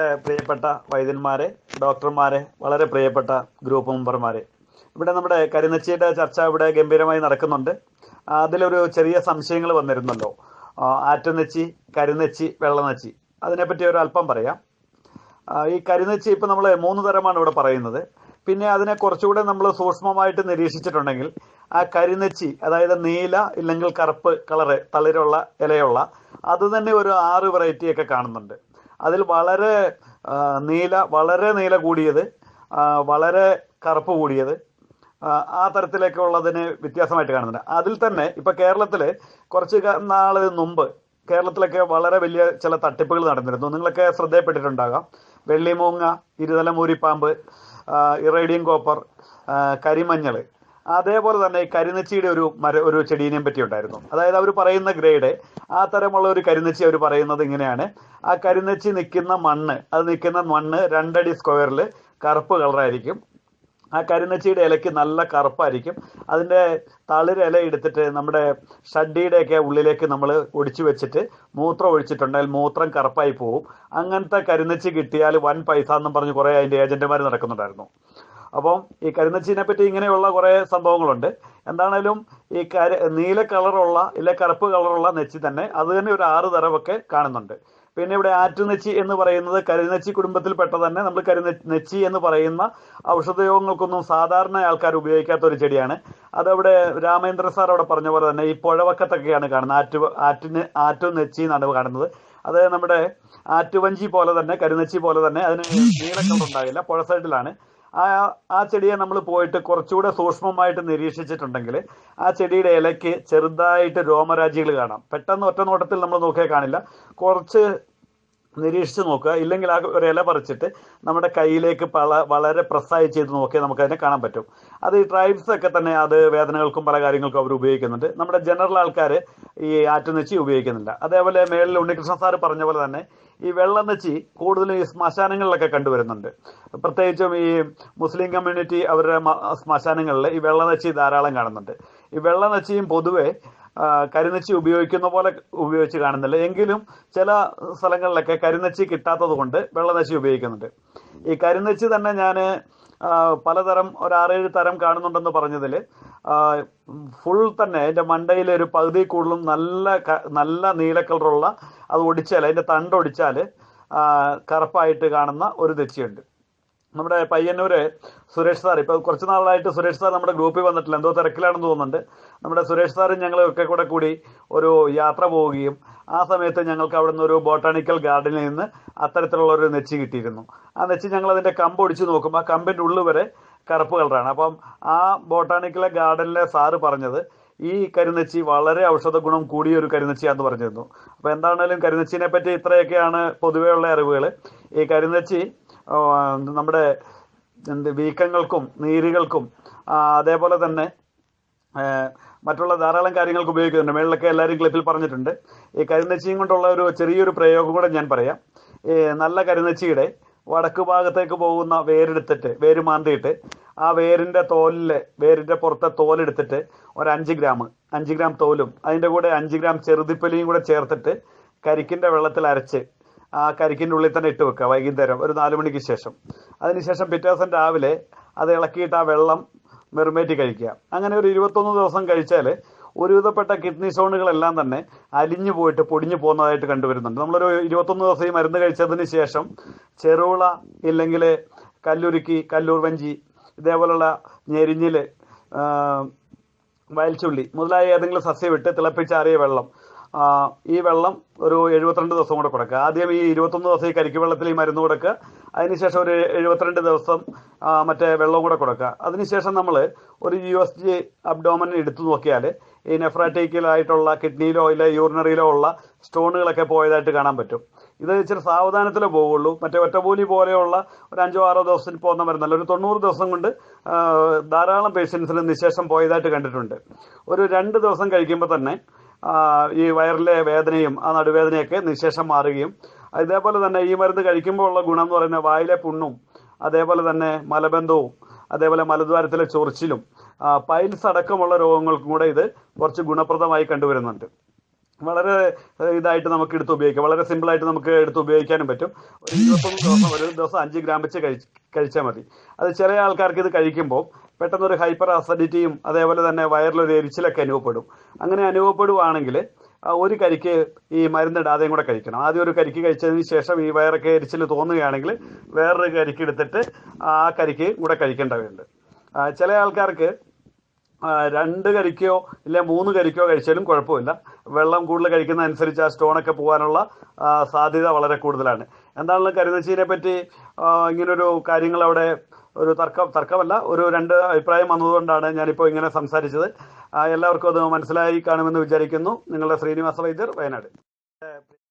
പ്രിയപ്പെട്ട വൈദ്യന്മാരെ ഡോക്ടർമാരെ വളരെ പ്രിയപ്പെട്ട ഗ്രൂപ്പ് മെമ്പർമാരെ. ഇവിടെ നമ്മുടെ കരിനച്ചിയുടെ ചർച്ച ഇവിടെ ഗംഭീരമായി നടക്കുന്നുണ്ട്. അതിലൊരു ചെറിയ സംശയങ്ങൾ വന്നിരുന്നല്ലോ. ആറ്റനച്ചി കരിനച്ചി വെള്ളനെച്ചി. അതിനെപ്പറ്റി ഒരു അല്പം പറയാം ഈ കരിനച്ചി ഇപ്പം നമ്മൾ മൂന്ന് തരമാണ് ഇവിടെ പറയുന്നത്. പിന്നെ അതിനെ കുറച്ചുകൂടെ നമ്മൾ സൂക്ഷ്മമായിട്ട് നിരീക്ഷിച്ചിട്ടുണ്ടെങ്കിൽ ആ കരിനെച്ചി അതായത് നീല ഇല്ലെങ്കിൽ കറുപ്പ് കളറ് തളിരുള്ള ഇലയുള്ള അത് തന്നെ ഒരു ആറ് വെറൈറ്റിയൊക്കെ കാണുന്നുണ്ട്. അതിൽ വളരെ നീല വളരെ നീല കൂടിയത് വളരെ കറുപ്പ് കൂടിയത് ആ, തരത്തിലൊക്കെ ഉള്ളതിന് വ്യത്യാസമായിട്ട് കാണുന്നുണ്ട്. അതിൽ തന്നെ ഇപ്പൊ കേരളത്തിൽ കുറച്ച് നാൾ മുമ്പ് കേരളത്തിലൊക്കെ വളരെ വലിയ ചില തട്ടിപ്പുകൾ നടന്നിരുന്നു. നിങ്ങളൊക്കെ ശ്രദ്ധയപ്പെട്ടിട്ടുണ്ടാകാം. വെള്ളിമൂങ്ങ ഇരുതലമൂരിപ്പാമ്പ് ഇറേഡിയം കോപ്പർ കരിമഞ്ഞൾ അതേപോലെ തന്നെ കരിനെച്ചിയുടെ ഒരു മര ഒരു ചെടീനെയും പറ്റി ഉണ്ടായിരുന്നു. അതായത് അവർ പറയുന്ന ഗ്രേഡ് ആ തരമുള്ള ഒരു കരിനച്ചി അവർ പറയുന്നത് ഇങ്ങനെയാണ്. ആ കരിനച്ചി നിൽക്കുന്ന മണ്ണ് അത് നിൽക്കുന്ന മണ്ണ് രണ്ടടി സ്ക്വയറിൽ കറുപ്പ് കളറായിരിക്കും. ആ കരിനച്ചിയുടെ ഇലയ്ക്ക് നല്ല കറുപ്പായിരിക്കും. അതിന്റെ തളിര് ഇല എടുത്തിട്ട് നമ്മുടെ ഷഡ്ഡിയുടെയൊക്കെ ഉള്ളിലേക്ക് നമ്മൾ ഒടിച്ചു വെച്ചിട്ട് മൂത്രം ഒഴിച്ചിട്ടുണ്ടെങ്കിൽ മൂത്രം കറുപ്പായി പോവും. അങ്ങനത്തെ കരിനച്ചി കിട്ടിയാൽ വൻ പൈസ എന്നും പറഞ്ഞ് കുറേ അതിന്റെ ഏജന്റുമാർ നടക്കുന്നുണ്ടായിരുന്നു. അപ്പം ഈ കരിനച്ചിനെ പറ്റി ഇങ്ങനെയുള്ള കുറെ സംഭവങ്ങളുണ്ട്. എന്താണേലും ഈ കര നീല കളറുള്ള ഇല്ല കറുപ്പ് കളറുള്ള നെച്ചി തന്നെ അത് തന്നെ ഒരു ആറ് തരവൊക്കെ കാണുന്നുണ്ട്. പിന്നെ ഇവിടെ ആറ്റുനെച്ചി എന്ന് പറയുന്നത് കരിനെച്ചി കുടുംബത്തിൽപ്പെട്ട തന്നെ നമ്മൾ കരിനെ നെച്ചി എന്ന് പറയുന്ന ഔഷധയോഗങ്ങൾക്കൊന്നും സാധാരണ ആൾക്കാർ ഉപയോഗിക്കാത്ത ഒരു ചെടിയാണ്. അതവിടെ രാമേന്ദ്ര സാർ അവിടെ പറഞ്ഞ പോലെ തന്നെ ഈ പുഴവക്കത്തൊക്കെയാണ് കാണുന്നത്. ആറ്റു ആറ്റിന് ആറ്റു നെച്ചി എന്നാണ് കാണുന്നത്. അത് നമ്മുടെ ആറ്റുവഞ്ചി പോലെ തന്നെ കരിനെച്ചി പോലെ തന്നെ അതിന് നീളക്കളുണ്ടാകില്ല പുഴ സൈഡിലാണ് ആ ആ ചെടിയെ നമ്മൾ പോയിട്ട് കുറച്ചുകൂടെ സൂക്ഷ്മമായിട്ട് നിരീക്ഷിച്ചിട്ടുണ്ടെങ്കിൽ ആ ചെടിയുടെ ഇലയ്ക്ക് ചെറുതായിട്ട് രോമരാജികൾ കാണാം. പെട്ടെന്ന് ഒറ്റ നോട്ടത്തിൽ നമ്മൾ നോക്കിയാൽ കാണില്ല. കുറച്ച് നിരീക്ഷിച്ച് നോക്കുക. ഇല്ലെങ്കിൽ ആ ഒരു ഇല പറിച്ചിട്ട് നമ്മുടെ കയ്യിലേക്ക് പല വളരെ പ്രസ്സായി ചെയ്ത് നോക്കിയാൽ നമുക്ക് അതിനെ കാണാൻ പറ്റും. അത് ഈ ട്രൈബ്സ് ഒക്കെ തന്നെ അത് വേദനകൾക്കും പല കാര്യങ്ങൾക്കും അവർ ഉപയോഗിക്കുന്നുണ്ട്. നമ്മുടെ ജനറൽ ആൾക്കാർ ഈ ആറ്റുനെച്ചി ഉപയോഗിക്കുന്നില്ല. അതേപോലെ മേളിൽ ഉണ്ണികൃഷ്ണ സാർ പറഞ്ഞ പോലെ തന്നെ ഈ വെള്ളനെച്ചി കൂടുതലും ഈ ശ്മശാനങ്ങളിലൊക്കെ കണ്ടുവരുന്നുണ്ട്. പ്രത്യേകിച്ചും ഈ മുസ്ലിം കമ്മ്യൂണിറ്റി അവരുടെ ശ്മശാനങ്ങളിൽ ഈ വെള്ളനെച്ചി ധാരാളം കാണുന്നുണ്ട്. ഈ വെള്ളനെച്ചിയും പൊതുവെ കരിനെച്ചി ഉപയോഗിക്കുന്ന പോലെ ഉപയോഗിച്ച് കാണുന്നില്ല. എങ്കിലും ചില സ്ഥലങ്ങളിലൊക്കെ കരിനച്ചി കിട്ടാത്തത് കൊണ്ട് വെള്ളനച്ചി ഉപയോഗിക്കുന്നുണ്ട്. ഈ കരിനച്ചി തന്നെ ഞാൻ പലതരം ഒരു ആറേഴ് തരം കാണുന്നുണ്ടെന്ന് പറഞ്ഞതിൽ ഫുൾ തന്നെ അതിന്റെ മണ്ടയിൽ ഒരു പകുതി കൂടുതലും നല്ല നല്ല നീല കളറുള്ള അത് ഒടിച്ചാൽ അതിന്റെ തണ്ട് ഒടിച്ചാൽ കറുപ്പായിട്ട് കാണുന്ന ഒരു തെച്ചിയുണ്ട്. നമ്മുടെ പയ്യന്നൂര് സുരേഷ് സാർ ഇപ്പൊ കുറച്ച് നാളായിട്ട് സുരേഷ് സാർ നമ്മുടെ ഗ്രൂപ്പിൽ വന്നിട്ടില്ല. എന്തോ തിരക്കിലാണെന്ന് തോന്നുന്നുണ്ട്. നമ്മുടെ സുരേഷ് സാറും ഞങ്ങളൊക്കെ കൂടെ കൂടി ഒരു യാത്ര പോവുകയും ആ സമയത്ത് ഞങ്ങൾക്ക് അവിടെ നിന്ന് ഒരു ബോട്ടാണിക്കൽ ഗാർഡനിൽ നിന്ന് അത്തരത്തിലുള്ള ഒരു നെച്ചി കിട്ടിയിരുന്നു. ആ നെച്ചി ഞങ്ങൾ അതിന്റെ കമ്പ് ഒടിച്ച് നോക്കുമ്പോൾ ആ കമ്പിന്റെ ഉള്ളു വരെ കറുപ്പ് കളറാണ് അപ്പം ആ ബോട്ടാണിക്കലെ ഗാർഡനിലെ സാറ് പറഞ്ഞത് ഈ കരിനച്ചി വളരെ ഔഷധ ഗുണം കൂടിയ ഒരു കരിനച്ചിയാന്ന് പറഞ്ഞിരുന്നു. അപ്പൊ എന്താണേലും കരിനച്ചിനെ പറ്റി ഇത്രയൊക്കെയാണ് പൊതുവെയുള്ള അറിവുകൾ ഈ കരിനെച്ചി നമ്മുടെ എന്ത് വീക്കങ്ങൾക്കും നീരുകൾക്കും അതേപോലെ തന്നെ മറ്റുള്ള ധാരാളം കാര്യങ്ങൾക്ക് ഉപയോഗിക്കുന്നുണ്ട്. മേളിലൊക്കെ എല്ലാവരും ക്ലിപ്പിൽ പറഞ്ഞിട്ടുണ്ട്. ഈ കരിനെച്ചിയും കൊണ്ടുള്ള ഒരു ചെറിയൊരു പ്രയോഗം കൂടെ ഞാൻ പറയാം. നല്ല കരിനെച്ചിയുടെ വടക്ക് ഭാഗത്തേക്ക് പോകുന്ന വേരെടുത്തിട്ട് വേര് മാന്തിയിട്ട് ആ വേരിന്റെ തോലിൽ വേരിന്റെ പുറത്തെ തോലെടുത്തിട്ട് ഒരു അഞ്ച് ഗ്രാം അഞ്ച് ഗ്രാം തോലും അതിന്റെ കൂടെ അഞ്ച് ഗ്രാം ചെറുതിപ്പലിയും കൂടെ ചേർത്തിട്ട് കരിക്കിന്റെ വെള്ളത്തിൽ അരച്ച് ആ കരിക്കിന്റെ ഉള്ളിൽ തന്നെ ഇട്ട് വെക്കുക വൈകുന്നേരം ഒരു നാല് മണിക്ക് ശേഷം. അതിനുശേഷം പിറ്റേ ദിവസം രാവിലെ അത് ഇളക്കിയിട്ട് ആ വെള്ളം മെറുമേറ്റി കഴിക്കുക. അങ്ങനെ ഒരു ഇരുപത്തൊന്ന് ദിവസം കഴിച്ചാൽ ഒരുവിധപ്പെട്ട കിഡ്നി സ്റ്റോണുകളെല്ലാം തന്നെ അലിഞ്ഞു പോയിട്ട് പൊടിഞ്ഞു പോകുന്നതായിട്ട് കണ്ടുവരുന്നുണ്ട്. നമ്മളൊരു ഇരുപത്തൊന്ന് ദിവസം ഈ മരുന്ന് കഴിച്ചതിന് ശേഷം ചെറുവിള ഇല്ലെങ്കിൽ കല്ലുരുക്കി കല്ലൂർ വഞ്ചി ഇതേപോലുള്ള ഞെരിഞ്ഞിൽ വയൽച്ചുള്ളി മുതലായ ഏതെങ്കിലും സസ്യം ഇട്ട് തിളപ്പിച്ചാറിയ വെള്ളം ഈ വെള്ളം ഒരു എഴുപത്തിരണ്ട് ദിവസം കൂടെ കൊടുക്കുക. ആദ്യം ഈ ഇരുപത്തൊന്ന് ദിവസം ഈ കരിക്ക് വെള്ളത്തിൽ ഈ മരുന്ന് കൊടുക്കുക. അതിനുശേഷം ഒരു എഴുപത്തിരണ്ട് ദിവസം മറ്റേ വെള്ളവും കൂടെ കൊടുക്കുക. അതിനുശേഷം നമ്മൾ ഒരു യു എസ് ജി അബ്ഡോമൻ എടുത്തു നോക്കിയാൽ ഈ നെഫ്രാറ്റിക്കിലായിട്ടുള്ള കിഡ്നിയിലോ ഇല്ല യൂറിനറിയിലോ ഉള്ള സ്റ്റോണുകളൊക്കെ പോയതായിട്ട് കാണാൻ പറ്റും. ഇത് ഇച്ചിരി സാവധാനത്തിലേ പോവുള്ളൂ. മറ്റേ ഒറ്റപൂലി പോലെയുള്ള ഒരു അഞ്ചോ ആറോ ദിവസത്തിൽ പോകുന്ന മരുന്നല്ല. ഒരു തൊണ്ണൂറ് ദിവസം കൊണ്ട് ധാരാളം പേഷ്യൻസിന് നിശേഷം പോയതായിട്ട് കണ്ടിട്ടുണ്ട്. ഒരു രണ്ട് ദിവസം കഴിക്കുമ്പോൾ തന്നെ ഈ വയറിലെ വേദനയും ആ നടുവേദനയൊക്കെ നിശേഷം മാറുകയും ഇതേപോലെ തന്നെ ഈ മരുന്ന് കഴിക്കുമ്പോൾ ഉള്ള ഗുണം എന്ന് പറയുന്നത് വായിലെ പുണ്ണും അതേപോലെ തന്നെ മലബന്ധവും അതേപോലെ മലദ്വാരത്തിലെ ചൊറിച്ചിലും പൈൽസ് അടക്കമുള്ള രോഗങ്ങൾക്കും കൂടെ ഇത് കുറച്ച് ഗുണപ്രദമായി കണ്ടുവരുന്നുണ്ട്. വളരെ ഇതായിട്ട് നമുക്ക് എടുത്ത് ഉപയോഗിക്കാം. വളരെ സിമ്പിൾ ആയിട്ട് നമുക്ക് എടുത്ത് ഉപയോഗിക്കാനും പറ്റും. ഒരു ഇരുപത്തൊന്ന് ദിവസം ഒരു ദിവസം അഞ്ച് ഗ്രാം വെച്ച് കഴിച്ച് കഴിച്ചാൽ മതി. അത് ചെറിയ ആൾക്കാർക്ക് ഇത് കഴിക്കുമ്പോൾ പെട്ടെന്ന് ഒരു ഹൈപ്പർ അസിഡിറ്റിയും അതേപോലെ തന്നെ വയറിലൊരു എരിച്ചിലൊക്കെ അനുഭവപ്പെടും. അങ്ങനെ അനുഭവപ്പെടുവാണെങ്കിൽ ഒരു കരിക്ക് ഈ മരുന്നിടാതെയും കൂടെ കഴിക്കണം. ആദ്യം ഒരു കരിക്ക് കഴിച്ചതിന് ശേഷം ഈ വയറൊക്കെ എരിച്ചിൽ തോന്നുകയാണെങ്കിൽ വേറൊരു കരിക്ക് എടുത്തിട്ട് ആ കരിക്ക് കൂടെ കഴിക്കേണ്ടവരുണ്ട് ചില ആൾക്കാർക്ക് രണ്ട് കരിക്കോ ഇല്ല മൂന്ന് കരിക്കോ കഴിച്ചാലും കുഴപ്പമില്ല. വെള്ളം കൂടുതൽ കഴിക്കുന്ന അനുസരിച്ച് ആ സ്റ്റോണൊക്കെ പോകാനുള്ള സാധ്യത വളരെ കൂടുതലാണ്. എന്താണെങ്കിലും കരുതച്ചീനെ പറ്റി ഇങ്ങനൊരു കാര്യങ്ങൾ അവിടെ ഒരു തർക്കം തർക്കമല്ല ഒരു രണ്ട് അഭിപ്രായം വന്നതുകൊണ്ടാണ് ഞാനിപ്പോൾ ഇങ്ങനെ സംസാരിച്ചത്. എല്ലാവർക്കും അത് മനസ്സിലായി കാണുമെന്ന് വിചാരിക്കുന്നു. നിങ്ങളുടെ ശ്രീനിവാസ വൈദ്യർ വയനാട്.